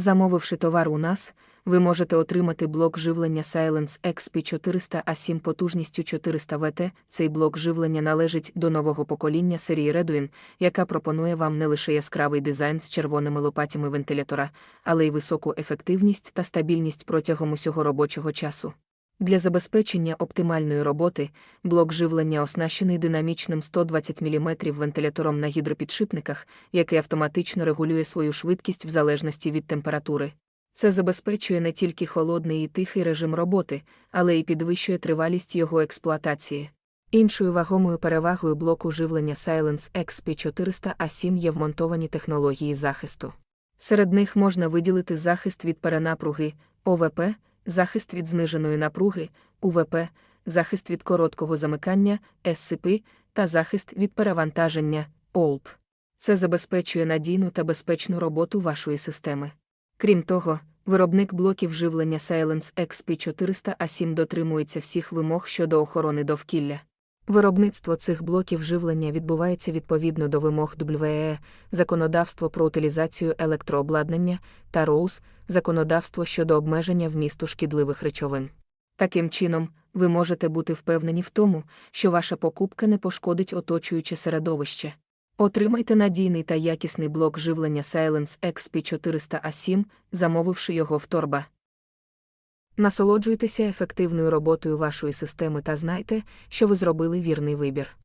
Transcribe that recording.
Замовивши товар у нас, ви можете отримати блок живлення Silence XP400A7 потужністю 400 Вт. Цей блок живлення належить до нового покоління серії Redwin, яка пропонує вам не лише яскравий дизайн з червоними лопатями вентилятора, але й високу ефективність та стабільність протягом усього робочого часу. Для забезпечення оптимальної роботи блок живлення оснащений динамічним 120 мм вентилятором на гідропідшипниках, який автоматично регулює свою швидкість в залежності від температури. Це забезпечує не тільки холодний і тихий режим роботи, але й підвищує тривалість його експлуатації. Іншою вагомою перевагою блоку живлення Silence XP400A7 є вмонтовані технології захисту. Серед них можна виділити захист від перенапруги ОВП, захист від зниженої напруги УВП, захист від короткого замикання СЦП та захист від перевантаження ОЛП. Це забезпечує надійну та безпечну роботу вашої системи. Крім того, виробник блоків живлення Silence XP400A7 дотримується всіх вимог щодо охорони довкілля. Виробництво цих блоків живлення відбувається відповідно до вимог WEE, законодавство про утилізацію електрообладнання та ROUS, законодавство щодо обмеження вмісту шкідливих речовин. Таким чином, ви можете бути впевнені в тому, що ваша покупка не пошкодить оточуюче середовище. Отримайте надійний та якісний блок живлення Silence XP400A7, замовивши його в торба. Насолоджуйтеся ефективною роботою вашої системи та знайте, що ви зробили вірний вибір.